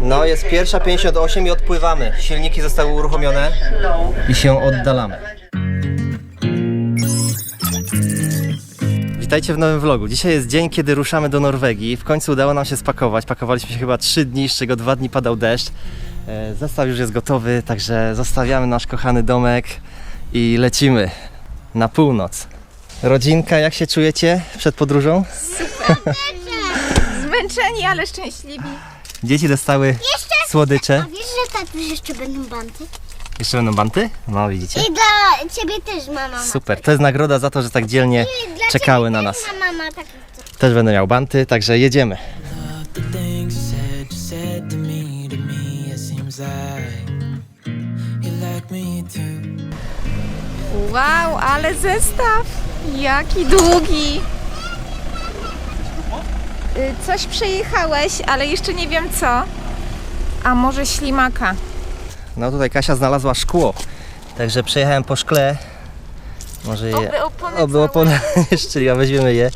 No, jest pierwsza 58 i odpływamy. Silniki zostały uruchomione i się oddalamy. Witajcie w nowym vlogu. Dzisiaj jest dzień, kiedy ruszamy do Norwegii. W końcu udało nam się spakować. Pakowaliśmy się chyba 3 dni, z czego 2 dni padał deszcz. E, Zestaw już jest gotowy, także zostawiamy nasz kochany domek i lecimy na północ. Rodzinka, jak się czujecie przed podróżą? Zmęczeni, ale szczęśliwi. Dzieci dostały słodycze. A wiesz, że tatuś jeszcze będą banty? Jeszcze będą banty? No widzicie. I dla ciebie też mama. Super, to jest nagroda za to, że tak dzielnie czekały na nas. Ma mama taki Też będę miał banty, także jedziemy. Wow, ale zestaw! Jaki długi! Y, Coś przejechałeś, ale jeszcze nie wiem co. A może ślimaka? No tutaj Kasia znalazła szkło, także przejechałem po szkle. Może je... Oby opony Oby opona szczeliła, weźmiemy je.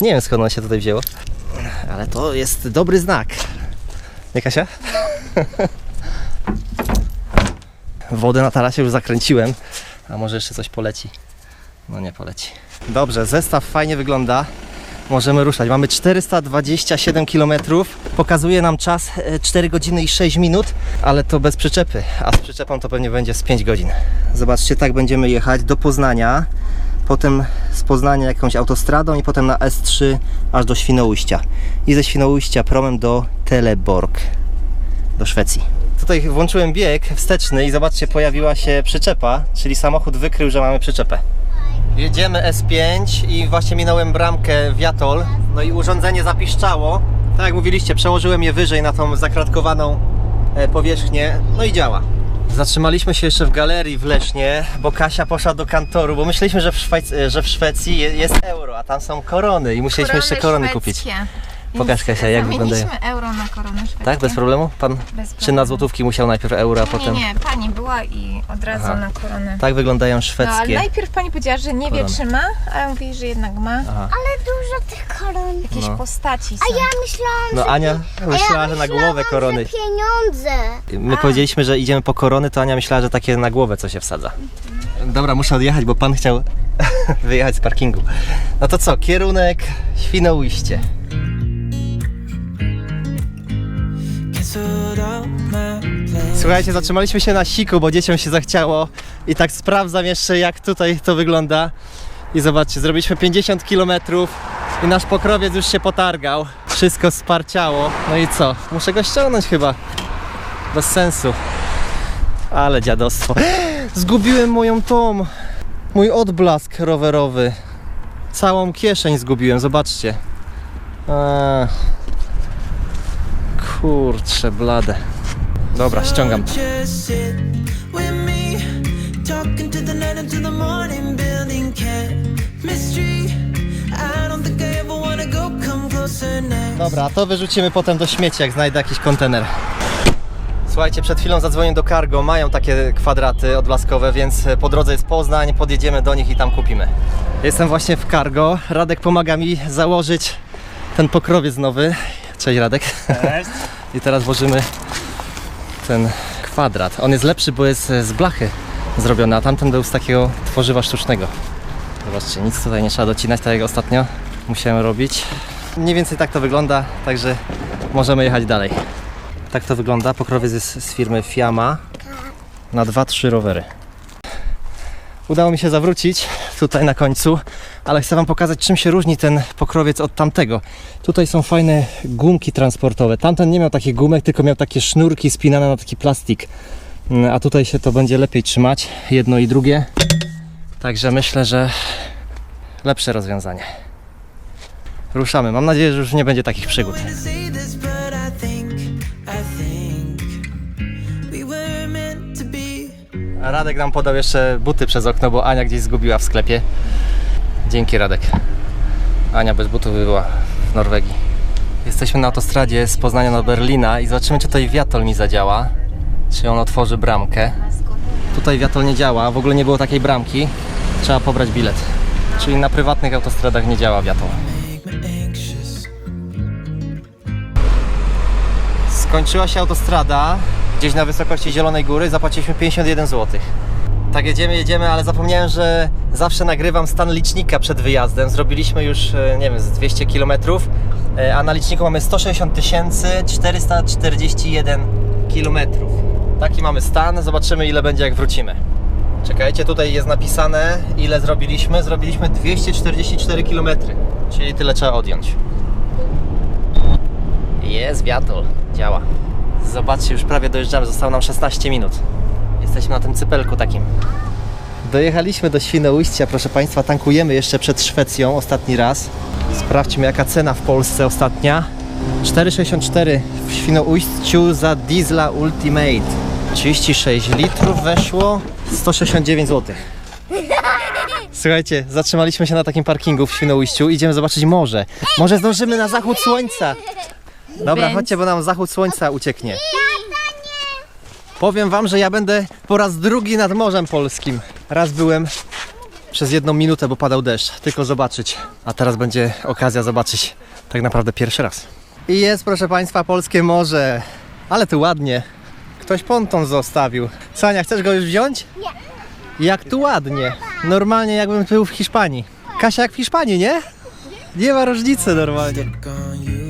Nie wiem skąd ono się tutaj wzięło, ale to jest dobry znak. Nie Kasia? Wodę na tarasie już zakręciłem, a może jeszcze coś poleci. No nie poleci. Dobrze, zestaw fajnie wygląda. Możemy ruszać. Mamy 427 km. Pokazuje nam czas e, 4 godziny i 6 minut, ale to bez przyczepy. A z przyczepą to pewnie będzie z 5 godzin. Zobaczcie, tak będziemy jechać do Poznania. Potem z Poznania jakąś autostradą i potem na S3 aż do Świnoujścia. I ze Świnoujścia promem do Teleborg, do Szwecji. Tutaj włączyłem bieg wsteczny i zobaczcie, pojawiła się przyczepa, czyli samochód wykrył, że mamy przyczepę. Jedziemy S5 i właśnie minąłem bramkę Viatol, no i urządzenie zapiszczało. Tak jak mówiliście, przełożyłem je wyżej na tą zakratkowaną e, powierzchnię, no i działa. Zatrzymaliśmy się jeszcze w galerii w Lesznie, bo Kasia poszła do kantoru, bo myśleliśmy, że w, Szwajc- że w Szwecji je- jest euro, a tam są korony i musieliśmy jeszcze korony kupić. Pokaż, Więc Kasia, jak wyglądają. Zamieniliśmy euro na korony szwedzkie. Tak, bez problemu? Pan Bez czy na problemu. złotówki musiał najpierw euro, a Nie, potem... nie, pani była i od razu Aha. na koronę. Tak wyglądają No, ale szwedzkie. najpierw pani powiedziała, że nie wie korony. czy ma, a ja mówię, że jednak ma. Aha. Ale dużo tych koron. Jakieś No. postaci są. A ja myślałam, No że... Ania myślała, ja że na głowę korony. Że pieniądze. My A. powiedzieliśmy, że idziemy po korony, to Ania myślała, że takie na głowę co się wsadza. Dobra, muszę odjechać, bo pan chciał wyjechać z parkingu. No to co, kierunek Świnoujście. Słuchajcie, zatrzymaliśmy się na siku, bo dzieciom się zachciało i tak sprawdzam jeszcze jak tutaj to wygląda. I zobaczcie, zrobiliśmy 50 km i nasz pokrowiec już się potargał. Wszystko sparciało. No i co? Muszę go ściągnąć chyba. Bez sensu. Ale dziadostwo. Zgubiłem moją tą. Mój odblask rowerowy. Całą kieszeń zgubiłem, zobaczcie. Eee. Kurcze blade. Dobra, ściągam. Dobra, to wyrzucimy potem do śmieci, jak znajdę jakiś kontener. Słuchajcie, przed chwilą zadzwoniłem do Cargo, mają takie kwadraty odblaskowe, więc po drodze jest Poznań, podjedziemy do nich i tam kupimy. Jestem właśnie w Cargo, Radek pomaga mi założyć ten pokrowiec nowy. Cześć Radek. Cześć. I teraz włożymy ten kwadrat. On jest lepszy, bo jest z blachy zrobiony, a tamten był z takiego tworzywa sztucznego. Zobaczcie, nic tutaj nie trzeba docinać, tak jak ostatnio musiałem robić. Mniej więcej tak to wygląda, także możemy jechać dalej. Tak to wygląda. Pokrowiec jest z firmy Fiamma na 2-3 rowery. Udało mi się zawrócić tutaj na końcu, ale chcę Wam pokazać czym się różni ten pokrowiec od tamtego. Tutaj są fajne gumki transportowe. Tamten nie miał takich gumek, tylko miał takie sznurki spinane na taki plastik. Mm, A tutaj się to będzie lepiej trzymać, jedno i drugie. Także myślę, że lepsze rozwiązanie. Ruszamy. Mam nadzieję, że już nie będzie takich przygód. Radek nam podał jeszcze buty przez okno, bo Ania gdzieś zgubiła w sklepie. Dzięki Radek. Ania bez butów by była w Norwegii. Jesteśmy na autostradzie z Poznania do Berlina i zobaczymy, czy tutaj wiatol mi zadziała. Czy on otworzy bramkę. Tutaj wiatol nie działa, w ogóle nie było takiej bramki. Trzeba pobrać bilet. Czyli na prywatnych autostradach nie działa wiatol. Skończyła się autostrada gdzieś na wysokości Zielonej Góry, zapłaciliśmy 51 zł. Tak jedziemy, jedziemy, ale zapomniałem, że zawsze nagrywam stan licznika przed wyjazdem. Zrobiliśmy już, e, nie wiem, z 200 km, a na liczniku mamy 160 441 km. Taki mamy stan, zobaczymy ile będzie jak wrócimy. Czekajcie, tutaj jest napisane ile zrobiliśmy. Zrobiliśmy 244 km, czyli tyle trzeba odjąć. Jest wiatr, działa. Zobaczcie, już prawie dojeżdżamy, zostało nam 16 minut. Jesteśmy na tym cypelku takim. Dojechaliśmy do Świnoujścia, proszę Państwa, tankujemy jeszcze przed Szwecją ostatni raz. Sprawdźmy jaka cena w Polsce ostatnia. 4,64 w Świnoujściu za diesla Ultimate. 36 litrów weszło, 169 zł. Słuchajcie, zatrzymaliśmy się na takim parkingu w Świnoujściu, idziemy zobaczyć morze. Może zdążymy na zachód słońca. Dobra, Więc- chodźcie, bo nam zachód słońca ucieknie. Powiem wam, że ja będę po raz drugi nad Morzem Polskim. Raz byłem przez jedną minutę, bo padał deszcz, tylko zobaczyć. A teraz będzie okazja zobaczyć tak naprawdę pierwszy raz. I jest, proszę Państwa, polskie morze. Ale tu ładnie. Ktoś ponton zostawił. Sania, chcesz go już wziąć? Nie. Jak tu ładnie. Normalnie jakbym był w Hiszpanii. Kasia jak w Hiszpanii, nie? Nie ma różnicy normalnie. on you.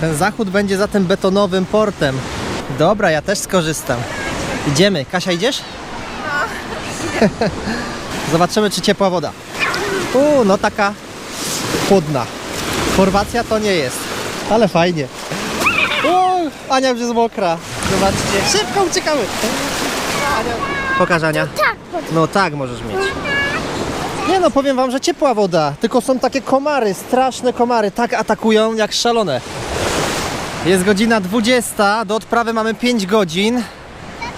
Ten zachód będzie za tym betonowym portem. Dobra, ja też skorzystam. Idziemy. Kasia, idziesz? Zobaczymy, czy ciepła woda. U, no taka chłodna. Chorwacja to nie jest, ale fajnie. O, Ania już jest mokra. Zobaczcie, szybko uciekamy. Ania. Pokaż Ania. No tak możesz mieć. Nie no, powiem wam, że ciepła woda, tylko są takie komary, straszne komary, tak atakują jak szalone. Jest godzina 20, do odprawy mamy 5 godzin,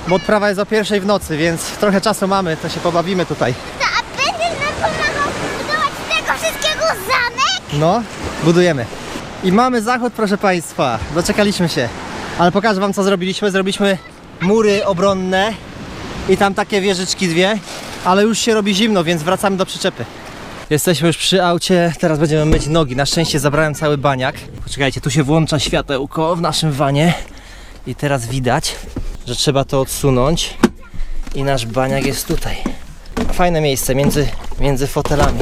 bo odprawa jest o pierwszej w nocy, więc trochę czasu mamy, to się pobawimy tutaj. A będziesz nam pomagał budować tego wszystkiego zamek? No, budujemy. I mamy zachód, proszę Państwa. Doczekaliśmy się. Ale pokażę Wam, co zrobiliśmy. Zrobiliśmy mury obronne i tam takie wieżyczki dwie, ale już się robi zimno, więc wracamy do przyczepy. Jesteśmy już przy aucie, teraz będziemy myć nogi. Na szczęście zabrałem cały baniak. Poczekajcie, tu się włącza światełko w naszym wanie i teraz widać, że trzeba to odsunąć i nasz baniak jest tutaj. Fajne miejsce między, między fotelami.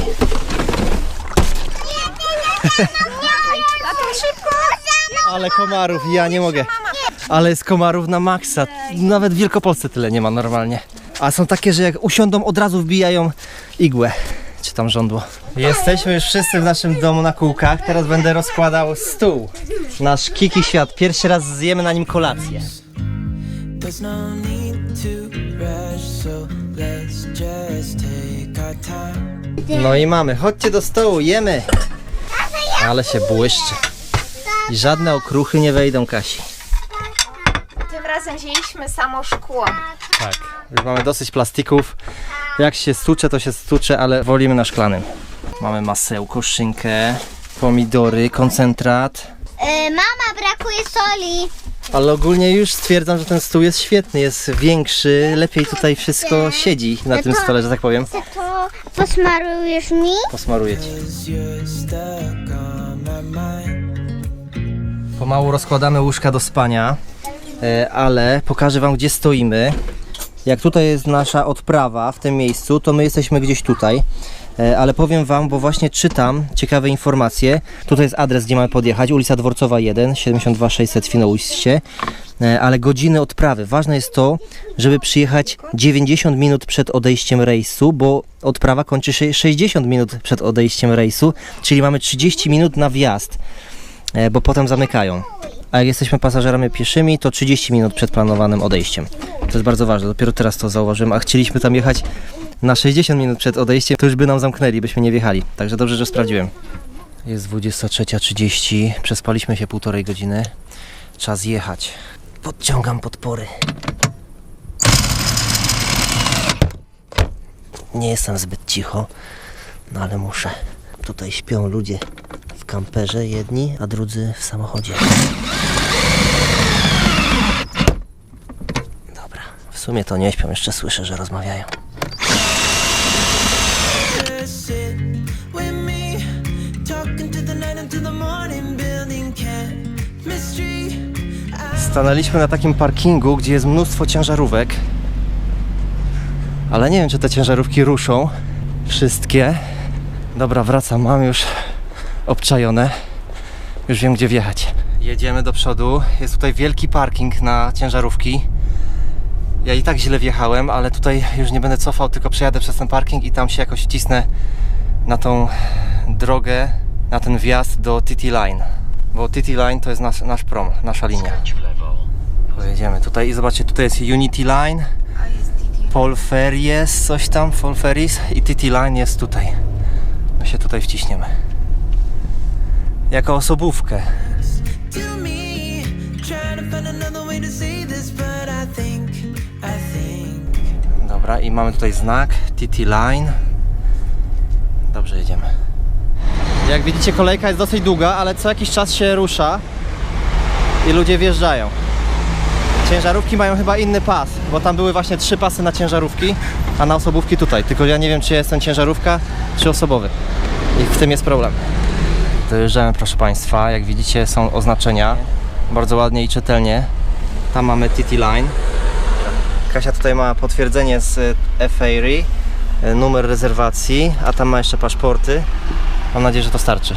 Ale komarów, ja nie mogę. Ale jest komarów na maksa. Nawet w Wielkopolsce tyle nie ma normalnie. A są takie, że jak usiądą, od razu wbijają igłę. Czy tam żądło. Jesteśmy już wszyscy w naszym domu na kółkach. Teraz będę rozkładał stół. Nasz Kiki Świat. Pierwszy raz zjemy na nim kolację. No. No i mamy. Chodźcie do stołu, jemy. Ale się błyszczy. I żadne okruchy nie wejdą, Kasi. Tym razem wzięliśmy samo szkło. Tak. Już mamy dosyć plastików. Jak się stucze, to się stucze, ale wolimy na szklanym. Mamy masełko, szynkę, pomidory, koncentrat. E, mama, brakuje soli. Ale ogólnie już stwierdzam, że ten stół jest świetny, jest większy, lepiej tutaj wszystko siedzi na tym stole, że tak powiem. Ty to posmarujesz mi? Posmaruję ci. Pomału rozkładamy łóżka do spania, e, ale pokażę Wam, gdzie stoimy. Jak tutaj jest nasza odprawa w tym miejscu, to my jesteśmy gdzieś tutaj. E, Ale powiem Wam, bo właśnie czytam ciekawe informacje. Tutaj jest adres, gdzie mamy podjechać. Ulica Dworcowa 1, 72 600 Świnoujście. E, Ale godziny odprawy. Ważne jest to, żeby przyjechać 90 minut przed odejściem rejsu, bo odprawa kończy się 60 minut przed odejściem rejsu, czyli mamy 30 minut na wjazd e, bo potem zamykają. A jak jesteśmy pasażerami pieszymi, to 30 minut przed planowanym odejściem. To jest bardzo ważne, dopiero teraz to zauważyłem, a chcieliśmy tam jechać na 60 minut przed odejściem, to już by nam zamknęli, byśmy nie wjechali. Także dobrze, że sprawdziłem. Jest 23.30, przespaliśmy się półtorej godziny. Czas jechać. Podciągam podpory. Nie jestem zbyt cicho, no ale muszę. Tutaj śpią ludzie w kamperze jedni, a drudzy w samochodzie. Dobra, w sumie to nie śpią, jeszcze słyszę, że rozmawiają. Stanęliśmy na takim parkingu, gdzie jest mnóstwo ciężarówek. Ale nie wiem, czy te ciężarówki ruszą. Wszystkie. Dobra, wracam. Mam już obczajone. Już wiem, gdzie wjechać. Jedziemy do przodu. Jest tutaj wielki parking na ciężarówki. Ja i tak źle wjechałem, ale tutaj już nie będę cofał, tylko przejadę przez ten parking i tam się jakoś wcisnę na tą drogę, na ten wjazd do TT Line. Bo TT Line to jest nasz, nasz prom, nasza linia. Pojedziemy tutaj i zobaczcie, tutaj jest Unity Line, Paul Ferries, coś tam, Paul Ferries i TT Line jest tutaj. My się tutaj wciśniemy. Jako osobówkę. Dobra, i mamy tutaj znak TT Line. Dobrze, jedziemy. Jak widzicie, kolejka jest dosyć długa, ale co jakiś czas się rusza i ludzie wjeżdżają. Ciężarówki mają chyba inny pas, bo tam były właśnie trzy pasy na ciężarówki, a na osobówki tutaj. Tylko ja nie wiem, czy jest ten ciężarówka, czy osobowy. I w tym jest problem. Dojeżdżamy, proszę Państwa. Jak widzicie, są oznaczenia. Bardzo ładnie i czytelnie. Tam mamy TT Line. Kasia tutaj ma potwierdzenie z e, FAIRI, e, numer rezerwacji, a tam ma jeszcze paszporty. Mam nadzieję, że to starczy.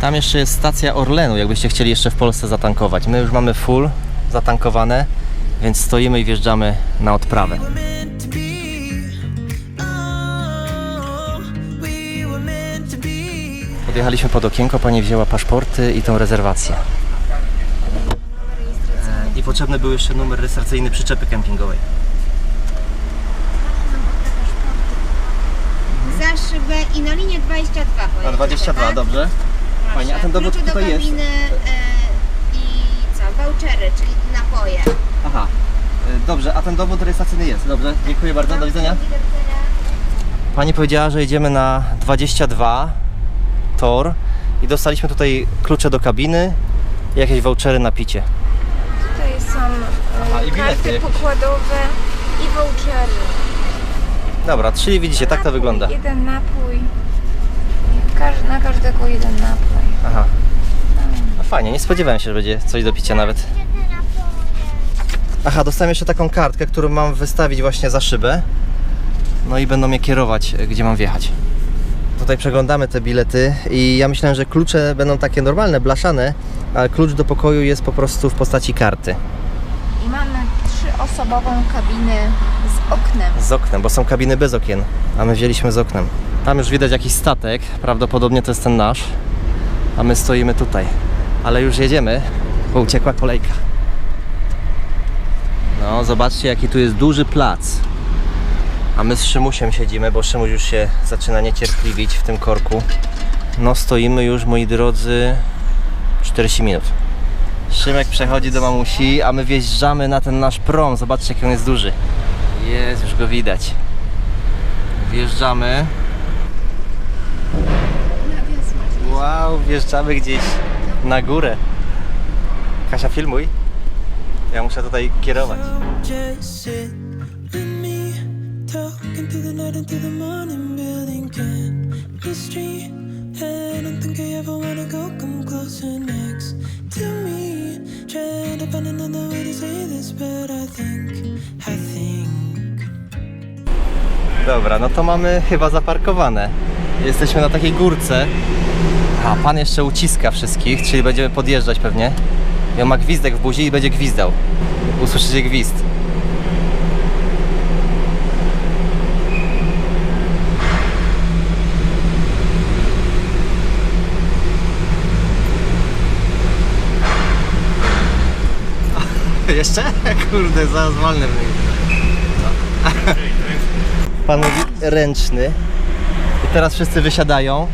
Tam jeszcze jest stacja Orlenu, jakbyście chcieli jeszcze w Polsce zatankować. My już mamy full zatankowane, więc stoimy i wjeżdżamy na odprawę. Oh. Podjechaliśmy pod okienko, pani wzięła paszporty i tą rezerwację. E, I potrzebny był jeszcze numer rejestracyjny przyczepy kempingowej. za szybę i na linię 22 Na pojedziemy, 22, tak? dobrze? Fajnie, a ten dowód Klucze do tutaj jest? kabiny e, i co, vouchery, czyli napoje. Aha, y, dobrze, a ten dowód rejestracyjny jest. Dobrze, dziękuję bardzo, do widzenia. Pani powiedziała, że jedziemy na 22 tor i dostaliśmy tutaj klucze do kabiny i jakieś vouchery na picie. Tutaj są e, Aha, i bilety karty jakieś. pokładowe i vouchery. Dobra, czyli widzicie, tak to Napój, wygląda. Jeden napój. Każ- na każdego jeden napój. Aha. No fajnie, nie spodziewałem się, że będzie coś do picia nawet. Aha, dostałem jeszcze taką kartkę, którą mam wystawić właśnie za szybę. No i będą mnie kierować, e, gdzie mam wjechać. Tutaj przeglądamy te bilety i ja myślałem, że klucze będą takie normalne, blaszane, ale klucz do pokoju jest po prostu w postaci karty. I mamy trzyosobową kabinę oknem. Z oknem, bo są kabiny bez okien, a my wzięliśmy z oknem. Tam już widać jakiś statek, prawdopodobnie to jest ten nasz, a my stoimy tutaj. Ale już jedziemy, bo uciekła kolejka. No, zobaczcie jaki tu jest duży plac. A my z Szymusiem siedzimy, bo Szymuś już się zaczyna niecierpliwić w tym korku. No, stoimy już, moi drodzy, 40 minut. Szymek przechodzi do mamusi, a my wjeżdżamy na ten nasz prom. Zobaczcie, jaki on jest duży. Jest, już go widać. Wjeżdżamy. Wow, wjeżdżamy gdzieś na górę. Kasia, filmuj. Ja muszę tutaj kierować. Trying to find another way to say this, but I think, I think. Dobra, no to mamy chyba zaparkowane. Jesteśmy na takiej górce. A, pan jeszcze uciska wszystkich, czyli będziemy podjeżdżać pewnie. I on ma gwizdek w buzi i będzie gwizdał. Usłyszycie gwizd. Jeszcze? Kurde, zaraz walnę w niego. Pan mówi ręczny. I teraz wszyscy wysiadają.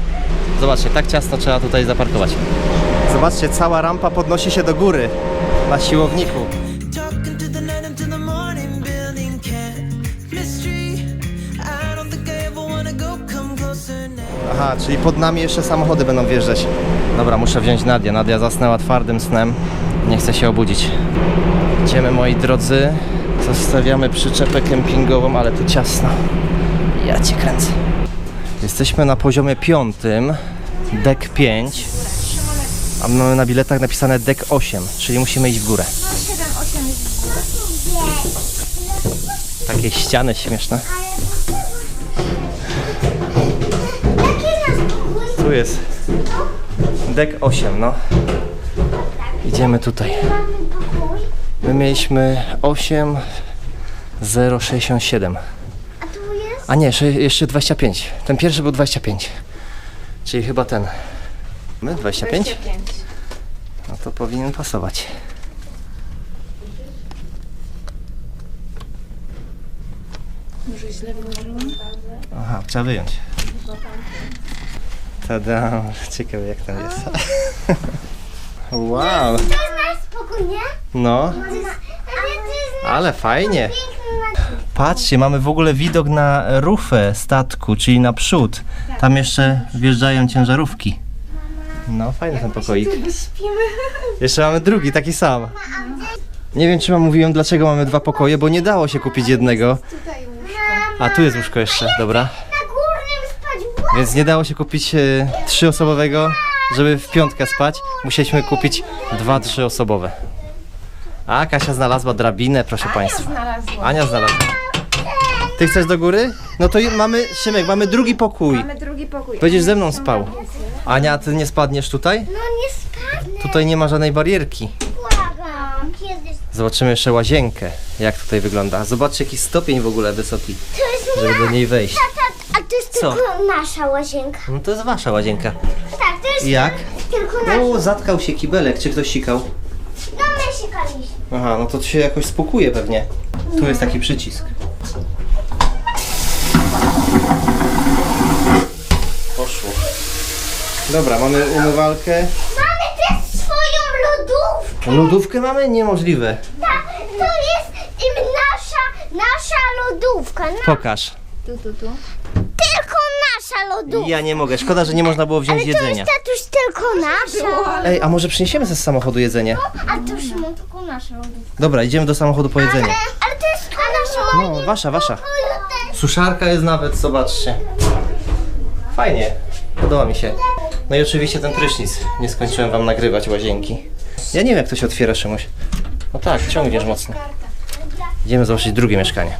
Zobaczcie, tak ciasno trzeba tutaj zaparkować. Zobaczcie, cała rampa podnosi się do góry na siłowniku. Aha, czyli pod nami jeszcze samochody będą wjeżdżać. Dobra, muszę wziąć Nadię. Nadia zasnęła twardym snem. Nie chce się obudzić. Idziemy, moi drodzy. Zostawiamy przyczepę kempingową, ale tu ciasno. Ja cię kręcę. Jesteśmy na poziomie piątym, dek 5. A mamy na biletach napisane dek 8, czyli musimy iść w górę. 7, 8 jest Takie ściany śmieszne. Tu jest dek 8, no. Idziemy tutaj. My mieliśmy 8 067. A tu jest? A nie, jeszcze 25. Ten pierwszy był 25. Czyli chyba ten. My 25? 25. No to powinien pasować. Może źle wyłożyłam? Aha, trzeba wyjąć. Tada, ciekawe jak tam jest. Wow, Nie? no, Ale fajnie. Patrzcie, mamy w ogóle widok na rufę statku, czyli na przód. Tam jeszcze wjeżdżają ciężarówki. No, fajny ten pokoik. Jeszcze mamy drugi, taki sam. Nie wiem, czy wam mówiłem, dlaczego mamy dwa pokoje, bo nie dało się kupić jednego. A tu jest łóżko jeszcze, dobra. Na górnym spać w Więc nie dało się kupić e, trzyosobowego, żeby w piątkę spać. Musieliśmy kupić dwa trzyosobowe. A Kasia znalazła drabinę, proszę Państwa. Znalazłam. Ania znalazła. Ty chcesz do góry? No to mamy, Szymek, mamy drugi pokój. Mamy drugi pokój. Będziesz ze mną spał. Ania, ty nie spadniesz tutaj? No nie spadnę. Tutaj nie ma żadnej barierki. Błagam. Kiedyś. Zobaczymy jeszcze łazienkę, jak tutaj wygląda. Zobaczcie, jaki stopień w ogóle wysoki, To jest żeby do niej wejść. Tata, a to jest Co? tylko nasza łazienka. No to jest wasza łazienka. Tak, I jak? tylko nasza. O, zatkał się kibelek, czy ktoś sikał? No my sikaliśmy. Aha, no to się jakoś spukuje pewnie. Tu jest taki przycisk. Poszło. Dobra, mamy umywalkę. Mamy też swoją lodówkę. Lodówkę mamy? Niemożliwe. Tak, to jest im nasza, nasza lodówka. Na, Pokaż. Tu, tu, tu. Nasza lodówka. Ja nie mogę. Szkoda, że nie można było wziąć Ale to jedzenia. jest tatuś tylko nasza. Ej, a może przyniesiemy ze samochodu jedzenie? A to Szymon tylko nasza lodówka. Dobra, idziemy do samochodu po jedzenie. Ale to jest tylko nasza No, wasza, wasza. lodówka. Suszarka jest nawet, zobaczcie. Fajnie, podoba mi się. No i oczywiście ten prysznic. Nie skończyłem wam nagrywać łazienki. Ja nie wiem jak to się otwiera, Szymuś. No tak, ciągniesz mocno. Idziemy zobaczyć drugie mieszkanie.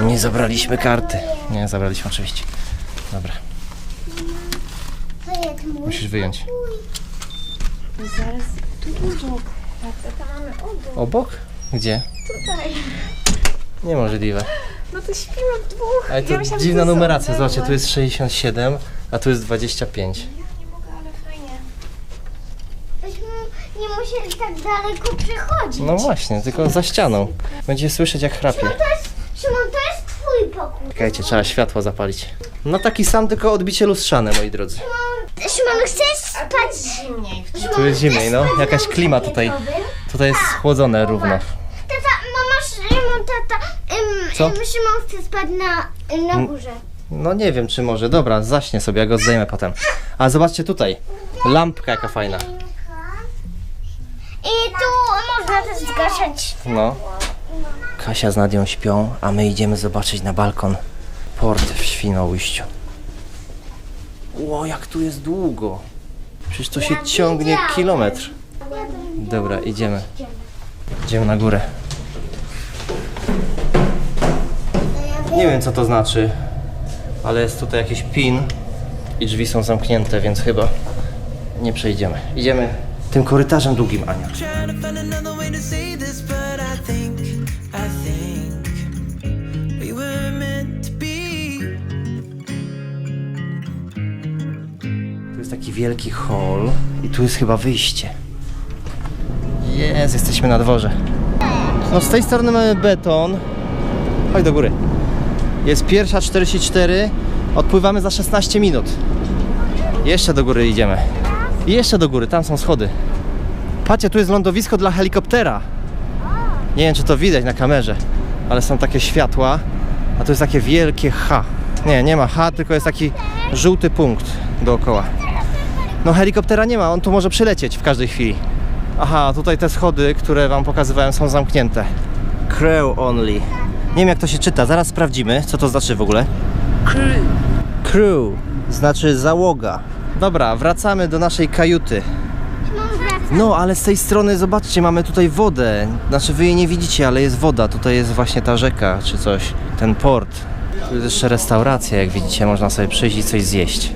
Nie zabraliśmy karty. Nie, zabraliśmy oczywiście. Dobra, musisz wyjąć. Zaraz. Tu obok. Tata, mamy obok. Obok? Gdzie? Tutaj. Niemożliwe. No to śpimy w dwóch. Ale to Ja myślałam, dziwna to numeracja. Zobaczcie, tu jest 67, a tu jest 25. Ja nie mogę, ale fajnie. Byśmy nie musieli tak daleko przechodzić. No właśnie, tylko za ścianą. Będzie słyszeć jak chrapie. Szymon, to jest twój pokój. Czekajcie, trzeba światło zapalić. No taki sam, tylko odbicie lustrzane, moi drodzy. Szymon, chcesz spać? Zimniej. Tu jest zimniej, no. Jakaś klima tutaj. Tutaj jest schłodzone równo. Tata, mama, Szymon, tata, ym, Co? ym, Szymon chce spać na, na górze. No nie wiem, czy może. Dobra, zaśnie sobie, ja go zdejmę potem. A zobaczcie tutaj. Lampka jaka fajna. I tu można też zgaszać. No. Kasia z Nadią śpią, a my idziemy zobaczyć na balkon port w Świnoujściu. Ło, jak tu jest długo. Przecież to się ciągnie kilometr. Dobra, idziemy. Idziemy na górę. Nie wiem co to znaczy, ale jest tutaj jakiś pin i drzwi są zamknięte, więc chyba nie przejdziemy. Idziemy tym korytarzem długim, Ania. Wielki hall i tu jest chyba wyjście. Jest, jesteśmy na dworze. No z tej strony mamy beton. Chodź do góry. Jest pierwsza 44. Odpływamy za 16 minut. Jeszcze do góry idziemy. I jeszcze do góry, tam są schody. Patrzcie, tu jest lądowisko dla helikoptera. Nie wiem, czy to widać na kamerze, ale są takie światła, a tu jest takie wielkie H. Nie, nie ma H, tylko jest taki żółty punkt dookoła. No helikoptera nie ma, on tu może przylecieć w każdej chwili. Aha, tutaj te schody, które wam pokazywałem są zamknięte. Crew only. Nie wiem jak to się czyta, zaraz sprawdzimy, co to znaczy w ogóle. Crew. Crew. Znaczy załoga. Dobra, wracamy do naszej kajuty. No, ale z tej strony, zobaczcie, mamy tutaj wodę. Znaczy, wy jej nie widzicie, ale jest woda. Tutaj jest właśnie ta rzeka, czy coś. Ten port. Tu jest jeszcze restauracja, jak widzicie, można sobie przyjść i coś zjeść.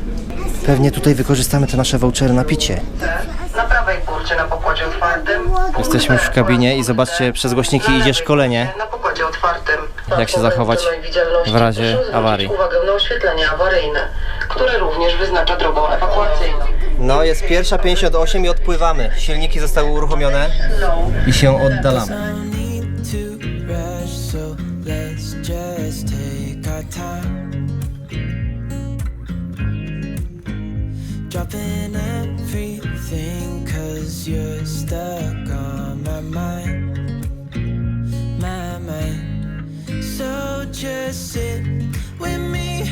Pewnie tutaj wykorzystamy te nasze vouchery na picie. Na prawej burcie na pokładzie otwartym. Jesteśmy już w kabinie i zobaczcie, przez głośniki idzie szkolenie. Na pokładzie otwartym. Jak się zachować w razie awarii. uwagę na oświetlenie awaryjne, które również wyznacza drogą ewakuacyjną. No, jest pierwsza 58 i odpływamy. Silniki zostały uruchomione i się oddalamy. No let's just take our time. Dropping everything, cause you're stuck on my mind. My mind. So just sit with me,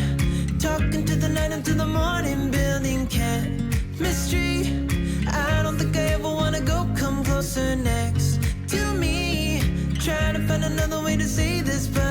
talking to the night until the morning, building chemistry. I don't think I ever wanna go come closer next to me. Trying to find another way to say this, but